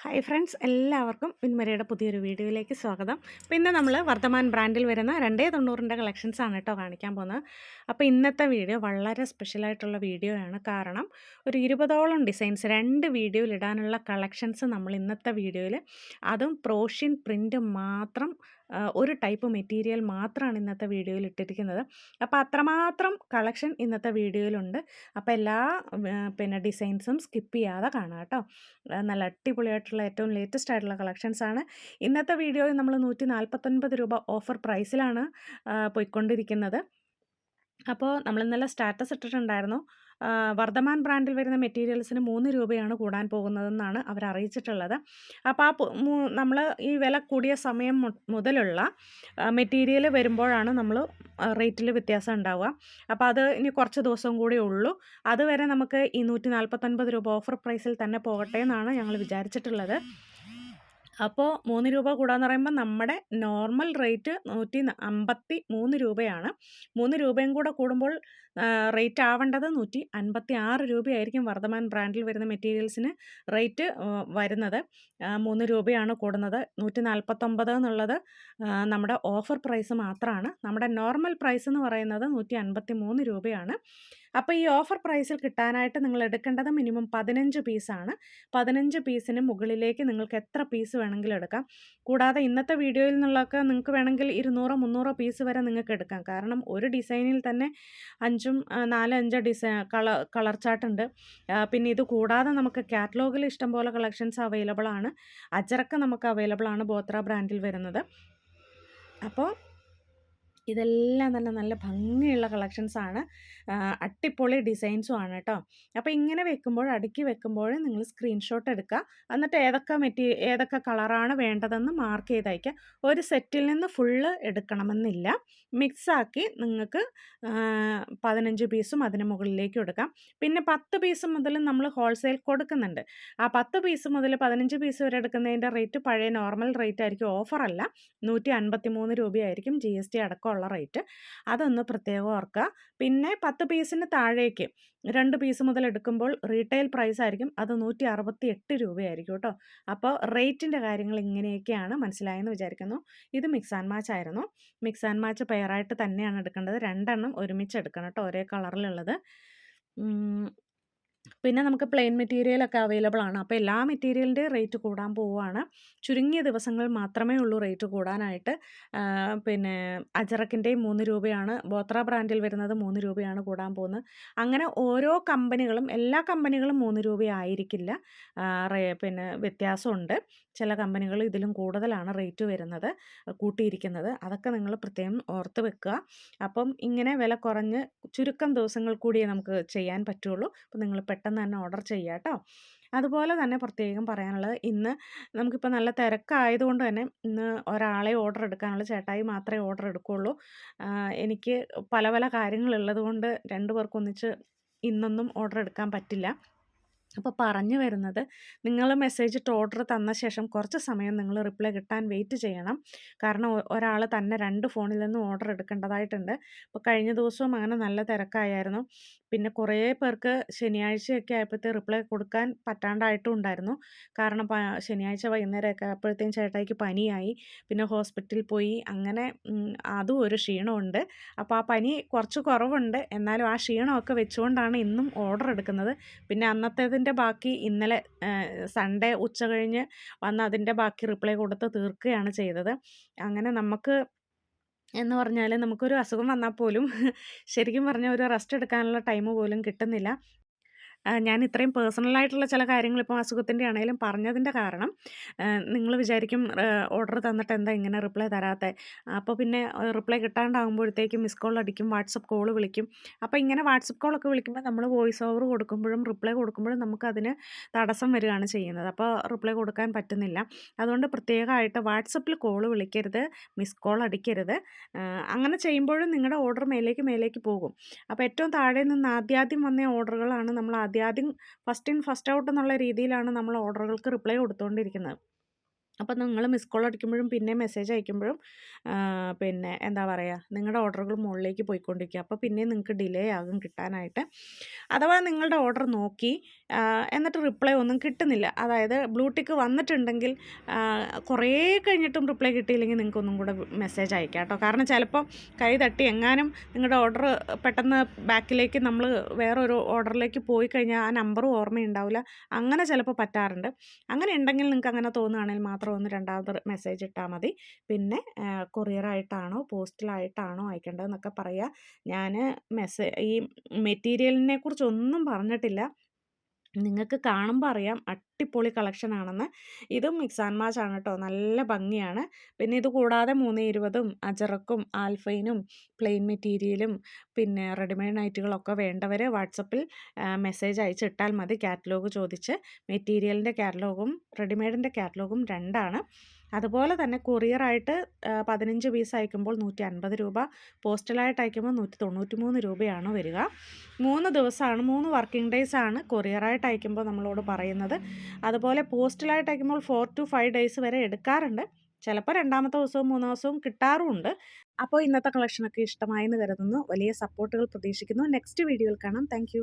Hi friends എല്ലാവർക്കും വിൻമരയുടെ പുതിയൊരു വീഡിയോയിലേക്ക് സ്വാഗതം. അപ്പോൾ ഇന്ന് നമ്മൾ വർത്തമാൻ ബ്രാൻഡിൽ വരുന്ന രണ്ടേ തൊണ്ണൂറിന്റെ ആണ് കേട്ടോ കാണിക്കാൻ പോകുന്നത്. അപ്പോൾ ഇന്നത്തെ വീഡിയോ വളരെ സ്പെഷ്യലായിട്ടുള്ള വീഡിയോ ആണ്. കാരണം ഒരു ഇരുപതോളം ഡിസൈൻസ് രണ്ട് വീഡിയോയിൽ ഇടാനുള്ള കളക്ഷൻസ് നമ്മൾ ഇന്നത്തെ വീഡിയോയിൽ അതും പ്രോഷ്യൻ പ്രിന്റ് മാത്രം ഒരു ടൈപ്പ് മെറ്റീരിയൽ മാത്രമാണ് ഇന്നത്തെ വീഡിയോയിൽ ഇട്ടിരിക്കുന്നത്. അപ്പോൾ അത്രമാത്രം കളക്ഷൻ ഇന്നത്തെ വീഡിയോയിലുണ്ട്. അപ്പോൾ എല്ലാ പിന്നെ ഡിസൈൻസും സ്കിപ്പ് ചെയ്യാതെ കാണാം കേട്ടോ. നല്ല അടിപൊളിയായിട്ടുള്ള ഏറ്റവും ലേറ്റസ്റ്റ് ആയിട്ടുള്ള കളക്ഷൻസ് ആണ്. ഇന്നത്തെ വീഡിയോയിൽ നമ്മൾ നൂറ്റി നാൽപ്പത്തൊൻപത് രൂപ ഓഫർ പ്രൈസിലാണ് പോയിക്കൊണ്ടിരിക്കുന്നത്. അപ്പോൾ നമ്മൾ ഇന്നലെ സ്റ്റാറ്റസ് ഇട്ടിട്ടുണ്ടായിരുന്നു. വർദ്ധമാൻ ബ്രാൻഡിൽ വരുന്ന മെറ്റീരിയൽസിന് മൂന്ന് രൂപയാണ് കൂടാൻ പോകുന്നതെന്നാണ് അവർ അറിയിച്ചിട്ടുള്ളത്. അപ്പോൾ ആ നമ്മൾ ഈ വില കൂടിയ സമയം മുതലുള്ള മെറ്റീരിയൽ വരുമ്പോഴാണ് നമ്മൾ റേറ്റിൽ വ്യത്യാസം ഉണ്ടാവുക. അപ്പോൾ അത് ഇനി കുറച്ച് ദിവസം കൂടി ഉള്ളൂ. അതുവരെ നമുക്ക് ഈ നൂറ്റി നാൽപ്പത്തൊൻപത് രൂപ ഓഫർ പ്രൈസിൽ തന്നെ പോകട്ടെ എന്നാണ് ഞങ്ങൾ വിചാരിച്ചിട്ടുള്ളത്. അപ്പോൾ മൂന്ന് രൂപ കൂടാന്ന് പറയുമ്പോൾ നമ്മുടെ നോർമൽ റേറ്റ് നൂറ്റി അമ്പത്തി മൂന്ന് രൂപയാണ്. മൂന്ന് രൂപയും കൂടെ കൂടുമ്പോൾ റേറ്റ് ആവേണ്ടത് നൂറ്റി അൻപത്തി ആറ് രൂപയായിരിക്കും വർദ്ധമാൻ ബ്രാൻഡിൽ വരുന്ന മെറ്റീരിയൽസിന് റേറ്റ് വരുന്നത്. മൂന്ന് രൂപയാണ് കൂടുന്നത്. നൂറ്റി നാൽപ്പത്തൊമ്പത് എന്നുള്ളത് നമ്മുടെ ഓഫർ പ്രൈസ് മാത്രമാണ് നമ്മുടെ നോർമൽ പ്രൈസ് എന്ന് പറയുന്നത് നൂറ്റി അൻപത്തി മൂന്ന് രൂപയാണ്. അപ്പോൾ ഈ ഓഫർ പ്രൈസിൽ കിട്ടാനായിട്ട് നിങ്ങൾ എടുക്കേണ്ടത് മിനിമം പതിനഞ്ച് പീസാണ്. പതിനഞ്ച് പീസിന് മുകളിലേക്ക് നിങ്ങൾക്ക് എത്ര പീസ് വേണമെങ്കിലും എടുക്കാം. കൂടാതെ ഇന്നത്തെ വീഡിയോയിൽ നിന്നുള്ളതൊക്കെ നിങ്ങൾക്ക് വേണമെങ്കിൽ ഇരുന്നൂറോ മുന്നൂറോ പീസ് വരെ നിങ്ങൾക്ക് എടുക്കാം. കാരണം ഒരു ഡിസൈനിൽ തന്നെ അഞ്ചും നാലോ അഞ്ചോ ഡിസൈൻ കളർ കളർ ചാർട്ടുണ്ട് പിന്നെ ഇത് കൂടാതെ നമുക്ക് കാറ്റലോഗിൽ ഇഷ്ടംപോലെ കളക്ഷൻസ് അവൈലബിൾ ആണ്. അജറക്ക നമുക്ക് അവൈലബിൾ ആണ് ബോത്ര ബ്രാൻഡിൽ വരുന്നത്. അപ്പോൾ ഇതെല്ലാം തന്നെ നല്ല ഭംഗിയുള്ള കളക്ഷൻസാണ് അട്ടിപ്പൊളി ഡിസൈൻസും ആണ് കേട്ടോ അപ്പോൾ ഇങ്ങനെ വെക്കുമ്പോൾ അടുക്കി വെക്കുമ്പോൾ നിങ്ങൾ സ്ക്രീൻഷോട്ട് എടുക്കുക. എന്നിട്ട് ഏതൊക്കെ മെറ്റീരിയൽ ഏതൊക്കെ കളറാണ് വേണ്ടതെന്ന് മാർക്ക് ചെയ്ത് അയക്കുക ഒരു സെറ്റിൽ നിന്ന് ഫുള്ള് എടുക്കണമെന്നില്ല. മിക്സാക്കി നിങ്ങൾക്ക് പതിനഞ്ച് പീസും അതിന് മുകളിലേക്ക് എടുക്കാം പിന്നെ പത്ത് പീസ് മുതൽ നമ്മൾ ഹോൾസെയിൽ കൊടുക്കുന്നുണ്ട്. ആ പത്ത് പീസ് മുതൽ പതിനഞ്ച് പീസ് വരെ എടുക്കുന്നതിന്റെ റേറ്റ് പഴയ നോർമൽ റേറ്റ് ആയിരിക്കും. ഓഫറല്ല നൂറ്റി അൻപത്തി മൂന്ന് രൂപയായിരിക്കും ജി എസ് ടി അടക്കമുള്ള റേറ്റ്. അതൊന്ന് പ്രത്യേകം ഓർക്കുക. പിന്നെ പത്ത് പീസിന് താഴേക്ക് രണ്ട് പീസ് മുതൽ എടുക്കുമ്പോൾ റീറ്റെയിൽ പ്രൈസ് ആയിരിക്കും അത് നൂറ്റി അറുപത്തി എട്ട് രൂപയായിരിക്കും കേട്ടോ. അപ്പോൾ റേറ്റിന്റെ കാര്യങ്ങൾ ഇങ്ങനെയൊക്കെയാണ് മനസ്സിലായെന്ന് വിചാരിക്കുന്നു. ഇത് മിക്സ് ആൻഡ് മാച്ച് ആയിരുന്നു. മിക്സ് ആൻഡ് മാച്ച് പെയറായിട്ട് തന്നെയാണ് എടുക്കേണ്ടത്. രണ്ടെണ്ണം ഒരുമിച്ച് എടുക്കണം കേട്ടോ ഒരേ കളറിലുള്ളത്. പിന്നെ നമുക്ക് പ്ലെയിൻ മെറ്റീരിയലൊക്കെ അവൈലബിൾ ആണ്. അപ്പോൾ എല്ലാ മെറ്റീരിയലിന്റെ റേറ്റ് കൂടാൻ പോവുകയാണ് ചുരുങ്ങിയ ദിവസങ്ങൾ മാത്രമേ ഉള്ളൂ റേറ്റ് കൂടാനായിട്ട്. പിന്നെ അജറക്കിന്റെയും മൂന്ന് രൂപയാണ് ബോത്ര ബ്രാൻഡിൽ വരുന്നത് മൂന്ന് രൂപയാണ് കൂടാൻ പോകുന്നത്. അങ്ങനെ ഓരോ കമ്പനികളും എല്ലാ കമ്പനികളും മൂന്ന് രൂപയായിരിക്കില്ല പിന്നെ വ്യത്യാസമുണ്ട്. ചില കമ്പനികൾ ഇതിലും കൂടുതലാണ് റേറ്റ് വരുന്നത് കൂട്ടിയിരിക്കുന്നത്. അതൊക്കെ നിങ്ങൾ പ്രത്യേകം ഓർത്ത് വെക്കുക. അപ്പം ഇങ്ങനെ വില കുറഞ്ഞ് ചുരുക്കം ദിവസങ്ങൾ കൂടിയേ നമുക്ക് ചെയ്യാൻ പറ്റുള്ളൂ. അപ്പോൾ നിങ്ങൾ പെട്ടെന്ന് തന്നെ ഓർഡർ ചെയ്യുക കേട്ടോ. അതുപോലെ തന്നെ പ്രത്യേകം പറയാനുള്ളത് ഇന്ന് നമുക്കിപ്പോൾ നല്ല തിരക്കായതുകൊണ്ട് തന്നെ ഇന്ന് ഒരാളെ ഓർഡർ എടുക്കാനുള്ള ചേട്ടായി മാത്രമേ ഓർഡർ എടുക്കുകയുള്ളൂ. എനിക്ക് പല പല കാര്യങ്ങളുള്ളത് കൊണ്ട് രണ്ടു പേർക്കൊന്നിച്ച് ഇന്നൊന്നും ഓർഡർ എടുക്കാൻ പറ്റില്ല. അപ്പോൾ പറഞ്ഞു വരുന്നത് നിങ്ങൾ മെസ്സേജ് ഇട്ട് ഓർഡർ തന്ന ശേഷം കുറച്ച് സമയം നിങ്ങൾ റിപ്ലൈ കിട്ടാൻ വെയിറ്റ് ചെയ്യണം. കാരണം ഒരാൾ തന്നെ രണ്ട് ഫോണിൽ നിന്നും ഓർഡർ എടുക്കേണ്ടതായിട്ടുണ്ട്. അപ്പോൾ കഴിഞ്ഞ ദിവസവും അങ്ങനെ നല്ല തിരക്കായിരുന്നു. പിന്നെ കുറേ പേർക്ക് ശനിയാഴ്ചയൊക്കെ ആയപ്പോഴത്തെ റിപ്ലൈ കൊടുക്കാൻ പറ്റാണ്ടായിട്ടും ഉണ്ടായിരുന്നു. കാരണം ശനിയാഴ്ച വൈകുന്നേരമൊക്കെ ആയപ്പോഴത്തേക്കും ചേട്ടായിക്ക് പനിയായി. പിന്നെ ഹോസ്പിറ്റലിൽ പോയി. അങ്ങനെ അതും ഒരു ക്ഷീണമുണ്ട്. അപ്പോൾ ആ പനി കുറച്ച് കുറവുണ്ട്. എന്നാലും ആ ക്ഷീണമൊക്കെ വെച്ചുകൊണ്ടാണ് ഇന്നും ഓർഡർ എടുക്കുന്നത്. പിന്നെ അന്നത്തേതിന്റെ ബാക്കി ഇന്നലെ സൺഡേ ഉച്ച കഴിഞ്ഞ് വന്ന് അതിന്റെ ബാക്കി റിപ്ലൈ കൊടുത്ത് തീർക്കുകയാണ് ചെയ്തത്. അങ്ങനെ നമുക്ക് എന്ന് പറഞ്ഞാൽ നമുക്കൊരു അസുഖം വന്നാൽ പോലും ശരിക്കും പറഞ്ഞാൽ ഒരു റെസ്റ്റ് എടുക്കാനുള്ള ടൈം പോലും കിട്ടുന്നില്ല. ഞാൻ ഇത്രയും പേഴ്സണലായിട്ടുള്ള ചില കാര്യങ്ങൾ ഇപ്പോൾ അസുഖത്തിന്റെ ആണെങ്കിലും പറഞ്ഞതിന്റെ കാരണം നിങ്ങൾ വിചാരിക്കും ഓർഡർ തന്നിട്ട് എന്താ ഇങ്ങനെ റിപ്ലൈ തരാത്തെ. അപ്പോൾ പിന്നെ റിപ്ലൈ കിട്ടാണ്ടാകുമ്പോഴത്തേക്കും മിസ് കോൾ അടിക്കും വാട്സപ്പ് കോൾ വിളിക്കും. അപ്പോൾ ഇങ്ങനെ വാട്സപ്പ് കോളൊക്കെ വിളിക്കുമ്പോൾ നമ്മൾ വോയിസ് ഓവർ കൊടുക്കുമ്പോഴും റിപ്ലൈ കൊടുക്കുമ്പോഴും നമുക്കതിന് തടസ്സം വരികയാണ് ചെയ്യുന്നത്. അപ്പോൾ റിപ്ലൈ കൊടുക്കാൻ പറ്റുന്നില്ല. അതുകൊണ്ട് പ്രത്യേകമായിട്ട് വാട്സപ്പിൽ കോൾ വിളിക്കരുത് മിസ് കോൾ അടിക്കരുത്. അങ്ങനെ ചെയ്യുമ്പോഴും നിങ്ങളുടെ ഓർഡർ മേലേക്ക് മേലേക്ക് പോകും. അപ്പോൾ ഏറ്റവും താഴെ നിന്ന് ആദ്യാദ്യം വന്ന ഓർഡറുകളാണ് നമ്മൾ ആദ്യാദ്യം ഫസ്റ്റ് ഇൻ ഫസ്റ്റ് ഔട്ട് എന്നുള്ള രീതിയിലാണ് നമ്മൾ ഓർഡറുകൾക്ക് റിപ്ലൈ കൊടുത്തുകൊണ്ടിരിക്കുന്നത് അപ്പോൾ നിങ്ങൾ മിസ് കോൾ അടിക്കുമ്പോഴും പിന്നെ മെസ്സേജ് അയക്കുമ്പോഴും പിന്നെ എന്താ പറയുക നിങ്ങളുടെ ഓർഡറുകൾ മുകളിലേക്ക് പോയിക്കൊണ്ടിരിക്കുക അപ്പോൾ പിന്നെ നിങ്ങൾക്ക് ഡിലേ ആകും കിട്ടാനായിട്ട്. അഥവാ നിങ്ങളുടെ ഓർഡർ നോക്കി എന്നിട്ട് റിപ്ലൈ ഒന്നും കിട്ടുന്നില്ല. അതായത് ബ്ലൂടിക്ക് വന്നിട്ടുണ്ടെങ്കിൽ ആ, കുറേ കഴിഞ്ഞിട്ടും റിപ്ലൈ കിട്ടിയില്ലെങ്കിൽ നിങ്ങൾക്ക് ഒന്നും കൂടെ മെസ്സേജ് അയക്കാം കേട്ടോ കാരണം ചിലപ്പോൾ കൈ തട്ടി എങ്ങാനും നിങ്ങളുടെ ഓർഡർ പെട്ടെന്ന് ബാക്കിലേക്ക് നമ്മൾ വേറൊരു ഓർഡറിലേക്ക് പോയി കഴിഞ്ഞാൽ ആ നമ്പറും ഓർമ്മയുണ്ടാവില്ല അങ്ങനെ ചിലപ്പോൾ പറ്റാറുണ്ട്. അങ്ങനെ ഉണ്ടെങ്കിൽ നിങ്ങൾക്ക് അങ്ങനെ തോന്നുകയാണെങ്കിൽ മാത്രം ഒന്ന് രണ്ടാമത് മെസ്സേജ് ഇട്ടാൽ മതി. പിന്നെ കൊറിയറായിട്ടാണോ പോസ്റ്റിലായിട്ടാണോ അയക്കേണ്ടതെന്നൊക്കെ പറയുക ഞാൻ മെസ്സേ ഈ മെറ്റീരിയലിനെ കുറിച്ചൊന്നും പറഞ്ഞിട്ടില്ല. നിങ്ങൾക്ക് കാണുമ്പോൾ അറിയാം അടിപൊളി കളക്ഷൻ ആണെന്ന്. ഇതും മിക്സ് ആൻഡ് മാച്ച് ആണ് കേട്ടോ നല്ല ഭംഗിയാണ്. പിന്നെ ഇത് കൂടാതെ മൂന്ന് ഇരുപതും അജറക്കും ആൽഫൈനും പ്ലെയിൻ മെറ്റീരിയലും പിന്നെ റെഡിമെയ്ഡ് നൈറ്റുകളൊക്കെ വേണ്ടവർ വാട്സപ്പിൽ മെസ്സേജ് അയച്ചിട്ടാൽ മതി. കാറ്റലോഗ് ചോദിച്ച്. മെറ്റീരിയലിന്റെ കാറ്റലോഗും റെഡിമെയ്ഡിന്റെ കാറ്റലോഗും രണ്ടാണ്. അതുപോലെ തന്നെ കൊറിയറായിട്ട് പതിനഞ്ച് പീസ് അയക്കുമ്പോൾ നൂറ്റി അൻപത് രൂപ പോസ്റ്റലായിട്ട് അയക്കുമ്പോൾ നൂറ്റി തൊണ്ണൂറ്റി മൂന്ന് രൂപയാണ് വരിക. മൂന്ന് ദിവസമാണ് മൂന്ന് വർക്കിംഗ് ഡേയ്സ് ആണ് കൊറിയറായിട്ട് അയക്കുമ്പോൾ നമ്മളോട് പറയുന്നത്. അതുപോലെ പോസ്റ്റലായിട്ട് അയക്കുമ്പോൾ ഫോർ ടു ഫൈവ് ഡേയ്സ് വരെ എടുക്കാറുണ്ട്. ചിലപ്പോൾ രണ്ടാമത്തെ ദിവസവും മൂന്നാം ദിവസവും കിട്ടാറുമുണ്ട്. അപ്പോൾ ഇന്നത്തെ കളക്ഷനൊക്കെ ഇഷ്ടമായി എന്ന് കരുതുന്നു. വലിയ സപ്പോർട്ടുകൾ പ്രതീക്ഷിക്കുന്നു. നെക്സ്റ്റ് വീഡിയോയിൽ കാണാം. താങ്ക്